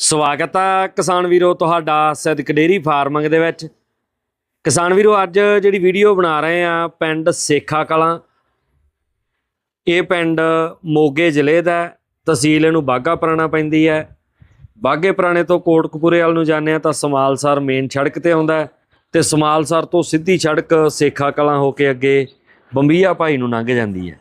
ਸਵਾਗਤ ਹੈ ਕਿਸਾਨ ਵੀਰੋ ਤੁਹਾਡਾ ਸਦਕ ਡੇਰੀ ਫਾਰਮਿੰਗ ਦੇ ਵਿੱਚ। ਕਿਸਾਨ ਵੀਰੋ, ਅੱਜ ਜਿਹੜੀ ਵੀਡੀਓ ਬਣਾ ਰਹੇ ਆ ਪਿੰਡ ਸੇਖਾ ਕਲਾਂ। ਇਹ ਪਿੰਡ ਮੋਗੇ ਜ਼ਿਲ੍ਹੇ ਦਾ ਹੈ। ਤਹਿਸੀਲ ਇਹਨੂੰ ਬਾਗਾ ਪੁਰਾਣਾ ਪੈਂਦੀ ਹੈ। ਬਾਗੇ ਪੁਰਾਣੇ ਤੋਂ ਕੋਟਕਪੂਰੇ ਵੱਲ ਨੂੰ ਜਾਂਦੇ ਆ ਤਾਂ ਸਮਾਲਸਰ ਮੇਨ ਸੜਕ ਤੇ ਆਉਂਦਾ ਹੈ ਤੇ ਸਮਾਲਸਰ ਤੋਂ ਸਿੱਧੀ ਸੜਕ ਸੇਖਾ ਕਲਾਂ ਹੋ ਕੇ ਅੱਗੇ ਬੰਬੀਆ ਭਾਈ ਨੂੰ ਲੰਘ ਜਾਂਦੀ ਹੈ।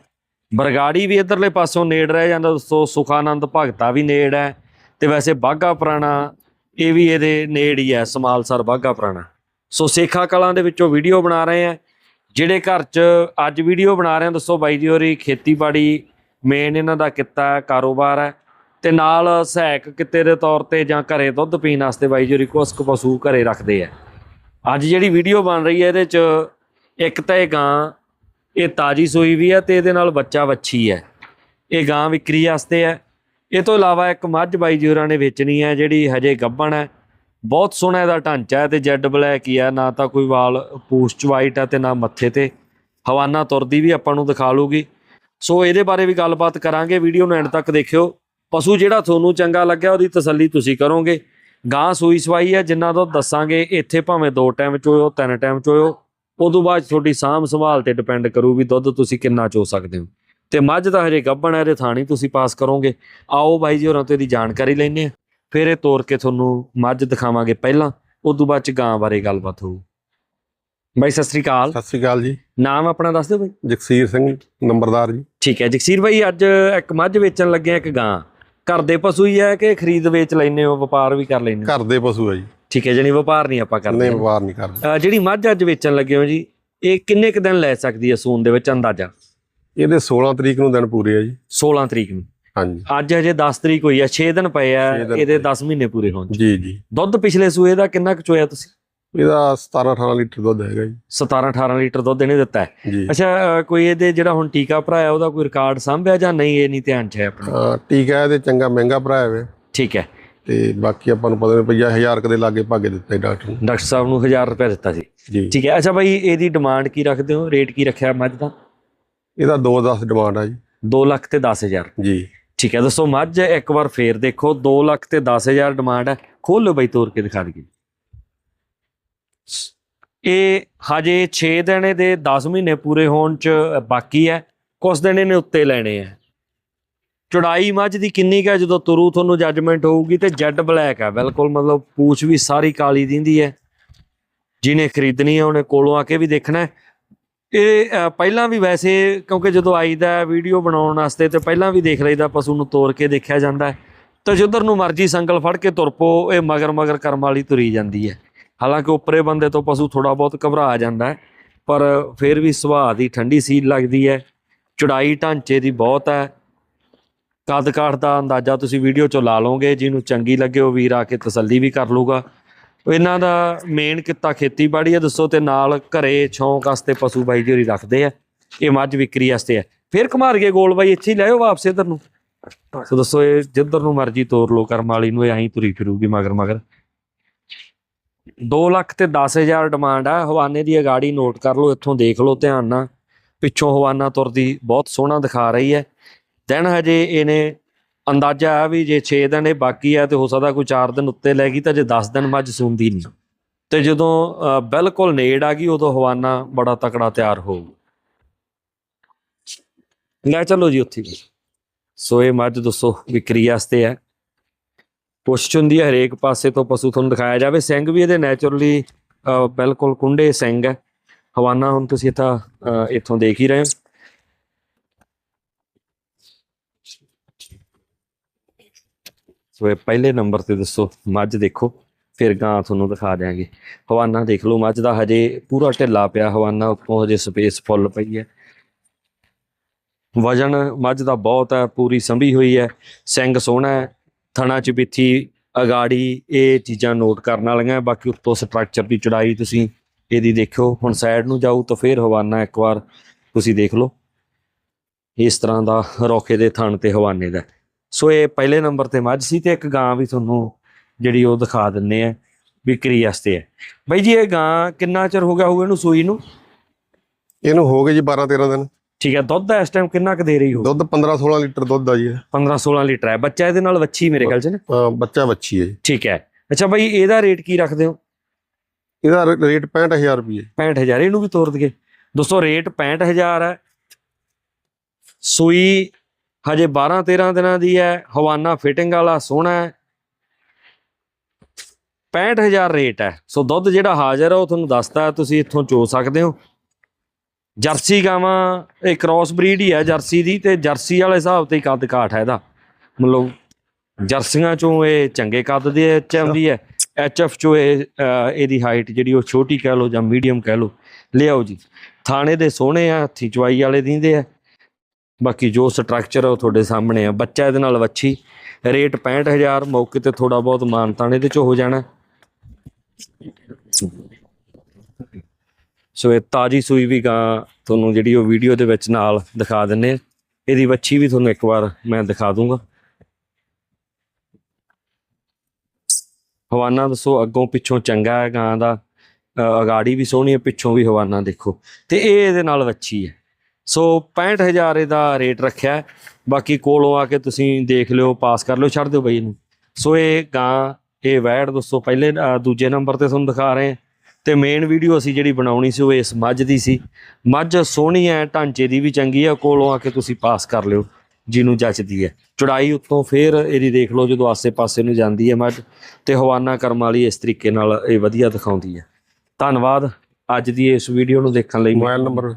ਬਰਗਾੜੀ ਵੀ ਇਧਰਲੇ ਪਾਸੋਂ ਨੇੜ ਰਹਿ ਜਾਂਦਾ ਦੋਸਤੋ, ਸੁਖਾਨੰਦ ਭਗਤਾ ਵੀ ਨੇੜ ਹੈ। ਤੇ ਵੈਸੇ ਬਾਗਾ ਪੁਰਾਣਾ, ਇਹ ਵੀ ਇਹਦੇ ਨੇੜ ਹੀ ਹੈ, ਸਮਾਲਸਰ ਬਾਗਾ ਪੁਰਾਣਾ। ਸੋ ਸੇਖਾ ਕਲਾਂ ਦੇ ਵਿੱਚੋਂ ਵੀਡੀਓ ਬਣਾ ਰਹੇ ਆ ਜਿਹੜੇ ਘਰ 'ਚ ਅੱਜ ਵੀਡੀਓ ਬਣਾ ਰਹੇ ਆ ਦੱਸੋ ਬਾਈ ਜੀ ਹੋਰੀ, ਖੇਤੀਬਾੜੀ ਮੇਨ ਇਹਨਾਂ ਦਾ ਕਿੱਤਾ ਕਾਰੋਬਾਰ ਹੈ। ਤੇ ਨਾਲ ਸਹਾਇਕ ਕਿੱਤੇ ਦੇ ਤੌਰ ਤੇ ਜਾਂ ਘਰੇ ਦੁੱਧ ਪੀਣ ਵਾਸਤੇ ਬਾਈ ਜੀ ਹੋਰੀ ਕੁਸ਼ਕ ਪਸ਼ੂ ਘਰੇ ਰੱਖਦੇ ਆ ਅੱਜ ਜਿਹੜੀ ਵੀਡੀਓ ਬਣ ਰਹੀ ਹੈ, ਇਹਦੇ 'ਚ ਇੱਕ ਤਾਂ ਇਹ ਗਾਂ, ਇਹ ਤਾਜੀ ਸੂਈ ਵੀ ਹੈ ਤੇ ਇਹਦੇ ਨਾਲ ਬੱਚਾ ਵੱਛੀ ਹੈ। ਇਹ ਗਾਂ ਵਿਕਰੀ ਵਾਸਤੇ ਹੈ। ਇਹ ਤੋਂ ਇਲਾਵਾ ਇੱਕ ਮੱਝ ਬਾਈ ਜੀ ਹੋਰਾਂ ਨੇ ਵੇਚਣੀ ਹੈ, ਜਿਹੜੀ ਹਜੇ ਗੱਭਣ ਹੈ। ਬਹੁਤ ਸੋਹਣਾ ਇਹਦਾ ਢਾਂਚਾ ਹੈ ਤੇ ਜੈਡ ਬਲੈਕ ਹੀ ਹੈ, ਨਾ ਤਾਂ ਕੋਈ ਵਾਲ ਪੂਛ ਚ ਵਾਈਟ ਹੈ ਤੇ ਨਾ ਮੱਥੇ ਤੇ। ਹਵਾਨਾ ਤੁਰਦੀ ਵੀ ਆਪਾਂ ਨੂੰ ਦਿਖਾ ਲੂਗੀ ਸੋ ਇਹਦੇ ਬਾਰੇ ਵੀ ਗੱਲਬਾਤ ਕਰਾਂਗੇ, ਵੀਡੀਓ ਨੂੰ ਐਂਡ ਤੱਕ ਦੇਖਿਓ। ਪਸ਼ੂ ਜਿਹੜਾ ਤੁਹਾਨੂੰ ਚੰਗਾ ਲੱਗਿਆ, ਉਹਦੀ ਤਸੱਲੀ ਤੁਸੀਂ ਕਰੋਗੇ। ਗਾਂ ਸੂਈ ਸਵਾਈ ਹੈ, ਜਿੰਨਾ ਤੋਂ ਦੱਸਾਂਗੇ, ਇੱਥੇ ਭਾਵੇਂ ਦੋ ਟਾਈਮ ਚੋਇਓ ਤਿੰਨ ਟਾਈਮ ਚੋਇਓ ਉਦੋਂ ਬਾਅਦ ਤੁਹਾਡੀ ਸਾਂਭ ਸੰਭਾਲ ਤੇ ਡਿਪੈਂਡ ਕਰੂ ਵੀ ਦੁੱਧ ਤੁਸੀਂ ਕਿੰਨਾ ਚੋ ਸਕਦੇ ਹੋ। ਤੇ ਮੱਝ ਤਾਂ ਹਜੇ ਗੱਭਣ ਹੈ ਇਹਦੇ ਥਾਣੀ ਤੁਸੀਂ ਪਾਸ ਕਰੋਗੇ। ਆਓ ਬਾਈ ਜੀ ਹੋਰਾਂ ਤੋਂ ਇਹਦੀ ਜਾਣਕਾਰੀ ਲੈਣੇ ਆ ਫਿਰ ਇਹ ਤੋਰ ਕੇ ਤੁਹਾਨੂੰ ਮੱਝ ਦਿਖਾਵਾਂਗੇ ਪਹਿਲਾਂ ਉਦੋਂ ਬਾਅਦ ਚ ਗਾਂ ਬਾਰੇ ਗੱਲਬਾਤ ਹੋਊ। ਬਾਈ ਸਤਿ ਸ੍ਰੀ ਅਕਾਲ। ਸਤਿ ਸ੍ਰੀ ਅਕਾਲ ਜੀ। ਨਾਮ ਆਪਣਾ ਦੱਸ ਦਿਓ ਬਾਈ। ਜਗਸੀਰ ਸਿੰਘ ਨੰਬਰਦਾਰ ਜੀ। ਠੀਕ ਹੈ ਜਗਸੀਰ ਬਾਈ ਅੱਜ ਇੱਕ ਮੱਝ ਵੇਚਣ ਲੱਗੇ ਆ ਇੱਕ ਗਾਂ। ਘਰ ਦੇ ਪਸ਼ੂ ਹੀ ਹੈ ਕਿ ਖਰੀਦ ਵੇਚ ਲੈਨੇ ਹੋ ਵਪਾਰ ਵੀ ਕਰ ਲੈਨੇ ਹੋ? ਘਰ ਦੇ ਪਸ਼ੂ ਆ ਜੀ। ਠੀਕ ਹੈ ਜਣੀ ਵਪਾਰ ਨਹੀਂ ਆਪਾਂ ਕਰਦੇ। ਨਹੀਂ ਵਪਾਰ ਨਹੀਂ ਕਰਦੇ। ਜਿਹੜੀ ਮੱਝ ਅੱਜ ਵੇਚਣ ਲੱਗੇ ਹੋ ਜੀ ਇਹ ਕਿੰਨੇ ਕੁ ਦਿਨ ਲੈ ਸਕਦੀ ਹੈ ਸੂਨ ਦੇ ਵਿੱਚ ਅੰਦਾਜ਼ਾ? ਇਹਦੇ 16 ਤਰੀਕ ਨੂੰ ਦਿਨ ਪੂਰੇ ਆ ਜੀ। 16 ਤਰੀਕ ਨੂੰ। ਹਾਂਜੀ। ਅੱਜ ਹਜੇ 10 ਤਰੀਕ ਹੋਈ ਆ 6 ਦਿਨ ਪਏ ਆ ਇਹਦੇ ਪਏ। 10 ਮਹੀਨੇ ਪੂਰੇ ਹੋਣ ਜੀ ਜੀ। ਦੁੱਧ ਪਿਛਲੇ ਸੂਏ ਦਾ ਕਿੰਨਾ ਕੁ ਚੋਇਆ ਤੁਸੀਂ? ਇਹਦਾ 17 18 ਲੀਟਰ ਦੁੱਧ ਹੈਗਾ ਜੀ। 17 18 ਲੀਟਰ ਦੁੱਧ ਇਹਨੇ ਦਿੱਤਾ ਹੈ। ਅੱਛਾ ਕੋਈ ਇਹਦੇ ਜਿਹੜਾ ਹੁਣ ਟੀਕਾ ਭਰਾਇਆ ਉਹਦਾ ਕੋਈ ਰਿਕਾਰਡ ਸਾਂਭਿਆ ਜਾਂ ਨਹੀਂ ਇਹ ਨਹੀਂ ਧਿਆਨ 'ਚ ਹੈ ਆਪਣੇ? ਹਾਂ ਟੀਕਾ ਇਹਦੇ ਚੰਗਾ ਮਹਿੰਗਾ ਭਰਾਇਆ ਵੇ ਠੀਕ ਹੈ। ਤੇ ਬਾਕੀ ਆਪਾਂ ਨੂੰ ਪਤਾ ਨਹੀਂ ਪਈਆ 1000 ਕਦੇ ਲਾਗੇ ਭਾਗੇ ਦਿੱਤੇ ਡਾਕਟਰ ਨੇ। ਡਾਕਟਰ ਸਾਹਿਬ ਨੂੰ 1000 ਰੁਪਏ ਦਿੱਤਾ ਸੀ। ਠੀਕ ਹੈ ਅੱਛਾ ਬਾਈ ਇਹਦੀ ਡਿਮਾਂਡ ਕੀ ਰੱਖਦੇ ਹੋ? ਰੇਟ ਕੀ ਰੱਖਿਆ ਮੱਝ ਦਾ? ਇਹਦਾ 2-10 ਡਿਮਾਂਡ ਆ ਜੀ। 2 ਲੱਖ ਤੇ 10000 ਜੀ। ਠੀਕ ਹੈ ਦੋਸਤੋ ਮੱਝ ਇੱਕ ਵਾਰ ਫੇਰ ਦੇਖੋ 2 ਲੱਖ ਤੇ 10000 ਡਿਮਾਂਡ ਹੈ। ਖੋਲ ਲਓ ਬਾਈ ਤੋਰ ਕੇ ਦਿਖਾ ਦਈਏ। ਇਹ ਹਜੇ 6 ਦਿਨ ਦੇ 10 ਮਹੀਨੇ ਪੂਰੇ ਹੋਣ ਚ ਬਾਕੀ ਹੈ। ਕੁਝ ਦਿਨ ਇਹਨੇ ਉੱਤੇ ਲੈਣੇ ਆ ਚੜਾਈ ਮੱਝ ਦੀ ਕਿੰਨੀ ਕੁ ਜਦੋਂ ਤੁਰੂ ਤੁਹਾਨੂੰ ਜੱਜਮੈਂਟ ਹੋਊਗੀ ਤੇ ਜੈਡ ਬਲੈਕ ਹੈ। ਬਿਲਕੁਲ ਮਤਲਬ ਪੂਛ ਵੀ ਸਾਰੀ ਕਾਲੀ ਦਿੰਦੀ ਹੈ। ਜਿਹਨੇ ਖਰੀਦਣੀ ਹੈ ਉਹਨੇ ਕੋਲੋਂ ਆ ਕੇ ਵੀ ਦੇਖਣਾ ਹੈ। ਇਹ ਅ, ਪਹਿਲਾਂ ਵੀ ਵੈਸੇ ਕਿਉਂਕਿ ਜਦੋਂ ਆਈਦਾ ਵੀਡੀਓ ਬਣਾਉਣ ਵਾਸਤੇ ਤੇ ਪਹਿਲਾਂ ਵੀ ਦੇਖ ਲਈਦਾ ਪਸ਼ੂ ਨੂੰ ਤੋਰ ਕੇ ਦੇਖਿਆ ਜਾਂਦਾ ਹੈ ਤਾਂ ਜਿੱਧਰ ਨੂੰ ਮਰਜ਼ੀ ਸੰਗਲ ਫੜ ਕੇ ਤੁਰ ਪੋ ਇਹ ਮਗਰ ਮਗਰ ਕਰਮ ਵਾਲੀ ਤੁਰੀ ਜਾਂਦੀ ਹੈ। ਹਾਲਾਂਕਿ ਉੱਪਰੇ ਬੰਦੇ ਤੋਂ ਪਸ਼ੂ ਥੋੜਾ ਬਹੁਤ ਘਬਰਾ ਜਾਂਦਾ ਹੈ ਪਰ ਫਿਰ ਵੀ ਸੁਭਾਅ ਦੀ ਠੰਡੀ ਸੀਲ ਲੱਗਦੀ ਹੈ ਚੜਾਈ ਢਾਂਚੇ ਦੀ ਬਹੁਤ ਹੈ। ਕੱਦ ਕਾਠ ਦਾ ਅੰਦਾਜ਼ਾ ਤੁਸੀਂ ਵੀਡੀਓ ਚੋਂ ਲਾ ਲਓਗੇ ਜਿਹਨੂੰ ਚੰਗੀ ਲੱਗੇ ਉਹ ਵੀਰ ਆ ਕੇ ਤਸੱਲੀ ਵੀ ਕਰ ਲੂਗਾ ਇਹਨਾਂ ਦਾ ਮੇਨ ਕਿੱਤਾ ਖੇਤੀਬਾੜੀ ਹੈ ਦੱਸੋ ਤੇ ਨਾਲ ਘਰੇ ਛੌਂਕ ਵਾਸਤੇ ਪਸ਼ੂ ਬਾਈ ਜੀ ਹੋਰੀ ਰੱਖਦੇ ਆ, ਇਹ ਮੱਝ ਵਿਕਰੀ ਵਾਸਤੇ ਹੈ ਫਿਰ ਘਮਾਰ ਕੇ ਗੋਲ ਬਾਈ, ਇੱਥੇ ਹੀ ਲੈ ਵਾਪਸ ਇਧਰ ਨੂੰ। ਸੋ ਦੱਸੋ ਇਹ ਜਿੱਧਰ ਨੂੰ ਮਰਜ਼ੀ ਤੋਰ ਲੋ ਕਰਮ ਵਾਲੀ ਨੂੰ ਇਹ ਐਂ ਤੁਰੀ ਫਿਰੂਗੀ ਮਗਰ ਮਗਰ। 2 ਲੱਖ ਤੇ 10000 ਡਿਮਾਂਡ ਆ, ਹਵਾਨੇ ਦੀ ਅਗਾੜੀ ਨੋਟ ਕਰ ਲਓ, ਇੱਥੋਂ ਦੇਖ ਲਓ ਧਿਆਨ ਨਾਲ। ਪਿੱਛੋਂ ਹਵਾਨਾ ਤੁਰਦੀ ਬਹੁਤ ਸੋਹਣਾ ਦਿਖਾ ਰਹੀ ਹੈ। ਦਿਨ ਹਜੇ ਇਹਨੇ ਅੰਦਾਜ਼ਾ ਆ ਵੀ ਜੇ 6 ਦਿਨ ਇਹ ਬਾਕੀ ਹੈ ਤੇ ਹੋ ਸਕਦਾ ਕੋਈ 4 ਦਿਨ ਉੱਤੇ ਲੈ ਗਈ ਤਾਂ ਜੇ 10 ਦਿਨ ਮੱਝ ਸੂੰਦੀ ਨਹੀਂ। ਤੇ ਜਦੋਂ ਅ, ਬਿਲਕੁਲ ਨੇੜ ਆ ਗਈ ਉਦੋਂ ਹਵਾਨਾ ਬੜਾ ਤਕੜਾ ਤਿਆਰ ਹੋਊ ਲੈ ਚਲੋ ਜੀ ਉੱਥੇ। ਸੋ ਇਹ ਮੱਝ ਦੱਸੋ ਵਿਕਰੀ ਵਾਸਤੇ ਹੈ। ਕੋਸ਼ਿਸ਼ ਹੁੰਦੀ ਹੈ ਹਰੇਕ ਪਾਸੇ ਤੋਂ ਪਸ਼ੂ ਤੁਹਾਨੂੰ ਦਿਖਾਇਆ ਜਾਵੇ। ਸਿੰਘ ਵੀ ਇਹਦੇ ਨੇਚਰਲੀ ਬਿਲਕੁਲ ਕੁੰਡੇ ਸਿੰਘ ਹੈ। ਹਵਾਨਾ ਹੁਣ ਤੁਸੀਂ ਇੱਥਾ ਇੱਥੋਂ ਦੇਖ ਹੀ ਰਹੇ ਹੋ। ਸੋ ਇਹ ਪਹਿਲੇ ਨੰਬਰ ਤੇ ਦੱਸੋ, ਮੱਝ ਦੇਖੋ, ਫਿਰ ਗਾਂ ਤੁਹਾਨੂੰ ਦਿਖਾ ਦਿਆਂਗੇ। ਹਵਾਨਾ ਦੇਖ ਲਓ, ਮੱਝ ਦਾ ਹਜੇ ਪੂਰਾ ਢਿੱਲਾ ਪਿਆ, ਹਵਾਨਾ ਉੱਤੋਂ ਹਜੇ ਸਪੇਸ ਫੁੱਲ ਪਈ ਹੈ। ਵਜਨ ਮੱਝ ਦਾ ਬਹੁਤ ਹੈ, ਪੂਰੀ ਸੰਭੀ ਹੋਈ ਹੈ ਸਿੰਘ ਸੋਹਣਾ ਹੈ, ਥਣਾ ਚ ਬਿੱਥੀ ਅਗਾੜੀ, ਇਹ ਚੀਜ਼ਾਂ ਨੋਟ ਕਰਨ ਵਾਲੀਆਂ ਬਾਕੀ ਉੱਤੋਂ ਸਟਰਕਚਰ ਦੀ ਚੜਾਈ ਤੁਸੀਂ ਇਹਦੀ ਦੇਖਿਓ, ਹੁਣ ਸਾਈਡ ਨੂੰ ਜਾਊ ਤਾਂ ਫਿਰ ਹਵਾਨਾ ਇੱਕ ਵਾਰ ਤੁਸੀਂ ਦੇਖ ਲਓ। ਇਸ ਤਰ੍ਹਾਂ ਦਾ ਰੋਖੇ ਦੇ ਥਣ ਤੇ ਹਵਾਨੇ ਦਾ ਸੋ ਇਹ ਪਹਿਲੇ ਨੰਬਰ ਤੇ ਮੱਝ ਸੀ ਤੇ ਇੱਕ ਗਾਂ ਵੀ ਤੁਹਾਨੂੰ ਜਿਹੜੀ ਉਹ ਦਿਖਾ ਦਿੰਨੇ ਆ ਵਿਕਰੀ ਵਾਸਤੇ ਹੈ ਬਾਈ ਜੀ ਇਹ ਗਾਂ ਕਿੰਨਾ ਚਿਰ ਹੋ ਗਿਆ ਹੋਊ ਇਹਨੂੰ ਸੂਈ ਨੂੰ? ਇਹਨੂੰ ਹੋ ਗਏ ਜੀ 12 13 ਦਿਨ। ਠੀਕ ਹੈ ਦੁੱਧ ਇਸ ਟਾਈਮ ਕਿੰਨਾ ਕੁ ਦੇ ਰਹੀ ਹੋ ਦੁੱਧ 15 16 ਲੀਟਰ ਦੁੱਧ ਆ ਜੀ ਇਹ। 15 16 ਲੀਟਰ ਹੈ ਬੱਚਾ ਇਹਦੇ ਨਾਲ ਵੱਛੀ ਮੇਰੇ ਖਿਆਲ ਚ ਨਾ? ਅਹ ਬੱਚਾ ਬੱਚੀ ਹੈ ਜੀ। ਠੀਕ ਹੈ। ਅੱਛਾ ਬਾਈ ਇਹਦਾ ਰੇਟ ਕੀ ਰੱਖਦੇ ਹੋ? ਇਹਦਾ ਰੇਟ 65000 ਰੁਪਏ 65000 ਇਹਨੂੰ ਵੀ ਤੋੜ ਦਈਏ। ਦੋਸਤੋ ਰੇਟ 65000 ਹੈ ਸੂਈ ਹਜੇ 12 13 ਦਿਨਾਂ ਦੀ ਹੈ, ਹਵਾਨਾ ਫਿਟਿੰਗ ਵਾਲਾ ਸੋਹਣਾ ਹੈ। 65000 ਰੇਟ ਹੈ। ਸੋ ਦੁੱਧ ਜਿਹੜਾ ਹਾਜ਼ਰ ਹੈ ਉਹ ਤੁਹਾਨੂੰ ਦੱਸਦਾ ਤੁਸੀਂ ਇੱਥੋਂ ਚੋ ਸਕਦੇ ਹੋ। ਜਰਸੀ ਗਾਵਾਂ, ਇਹ ਕ੍ਰਾਸ ਬਰੀਡ ਹੀ ਹੈ ਜਰਸੀ ਦੀ, ਤੇ ਜਰਸੀ ਵਾਲੇ ਹਿਸਾਬ ਤੇ ਕੱਦ ਕਾਠ ਹੈ ਇਹਦਾ। ਮਤਲਬ ਜਰਸੀਆਂ ਚੋਂ ਇਹ ਚੰਗੇ ਕੱਦ ਦੇ ਐਚਐਮ ਦੀ ਹੈ ਐਚਐਫ ਚੋਂ ਇਹ ਇਹਦੀ ਹਾਈਟ ਜਿਹੜੀ ਉਹ ਛੋਟੀ ਕਹਿ ਲਓ ਜਾਂ ਮੀਡੀਅਮ ਕਹਿ ਲਓ। ਲਿਆਓ ਜੀ। ਥਾਣੇ ਦੇ ਸੋਹਣੇ ਆ, ਹੱਥੀ ਚਵਾਈ ਵਾਲੇ ਦਿੰਦੇ ਆ। ਬਾਕੀ ਜੋ ਸਟਰਕਚਰ ਆ ਉਹ ਤੁਹਾਡੇ ਸਾਹਮਣੇ ਆ। ਬੱਚਾ ਇਹਦੇ ਨਾਲ ਵੱਛੀ, ਰੇਟ 65000 ਮੌਕੇ ਤੇ ਥੋੜਾ ਬਹੁਤ ਮਾਨਤਾਨ ਇਹਦੇ ਚ ਹੋ ਜਾਣਾ। ਸੋ ਇਹ ਤਾਜੀ ਸੂਈ ਵੀ ਗਾਂ ਤੁਹਾਨੂੰ ਜਿਹੜੀ ਉਹ ਵੀਡੀਓ ਦੇ ਵਿੱਚ ਨਾਲ ਦਿਖਾ ਦਿੰਨੇ ਇਹਦੀ ਵੱਛੀ ਵੀ ਤੁਹਾਨੂੰ ਇੱਕ ਵਾਰ ਮੈਂ ਦਿਖਾ ਦੂੰਗਾ। ਹਵਾਨਾ ਦੱਸੋ, ਅੱਗੋਂ ਪਿੱਛੋਂ ਚੰਗਾ ਹੈ ਗਾਂ ਦਾ। ਅਗਾੜੀ ਵੀ ਸੋਹਣੀ ਹੈ, ਪਿੱਛੋਂ ਵੀ ਹਵਾਨਾ ਦੇਖੋ। ਤੇ ਇਹ ਇਹਦੇ ਨਾਲ ਵੱਛੀ ਹੈ। ਸੋ 65000 ਇਹਦਾ ਰੇਟ ਰੱਖਿਆ ਬਾਕੀ ਕੋਲੋਂ ਆ ਕੇ ਤੁਸੀਂ ਦੇਖ ਲਿਓ, ਪਾਸ ਕਰ ਲਿਓ, ਛੱਡ ਦਿਓ ਬਈ ਇਹਨੂੰ। ਸੋ ਇਹ ਗਾਂ, ਇਹ ਵੈੜ ਦੋਸਤੋ, ਪਹਿਲੇ ਦੂਜੇ ਨੰਬਰ ਤੇ ਤੁਹਾਨੂੰ ਦਿਖਾ ਰਹੇ ਹਾਂ। ਤੇ ਮੇਨ ਵੀਡੀਓ ਅਸੀਂ ਜਿਹੜੀ ਬਣਾਉਣੀ ਸੀ ਉਹ ਇਸ ਮੱਝ ਦੀ ਸੀ। ਮੱਝ ਸੋਹਣੀ ਹੈ ਢਾਂਚੇ ਦੀ ਵੀ ਚੰਗੀ ਹੈ ਕੋਲੋਂ ਆ ਕੇ ਤੁਸੀਂ ਪਾਸ ਕਰ ਲਿਓ, ਜਿਹਨੂੰ ਜੱਚਦੀ ਹੈ ਚੜਾਈ ਉੱਤੋਂ ਫੇਰ ਇਹਦੀ ਦੇਖ ਲਓ, ਜਦੋਂ ਆਸੇ-ਪਾਸੇ ਨੂੰ ਜਾਂਦੀ ਹੈ ਮੱਝ, ਤੇ ਹਵਾਨਾ ਕਰਮ ਵਾਲੀ ਇਸ ਤਰੀਕੇ ਨਾਲ ਇਹ ਵਧੀਆ ਦਿਖਾਉਂਦੀ ਹੈ ਧੰਨਵਾਦ, ਅੱਜ ਦੀ ਇਸ ਵੀਡੀਓ ਨੂੰ ਦੇਖਣ ਲਈ। Mobile number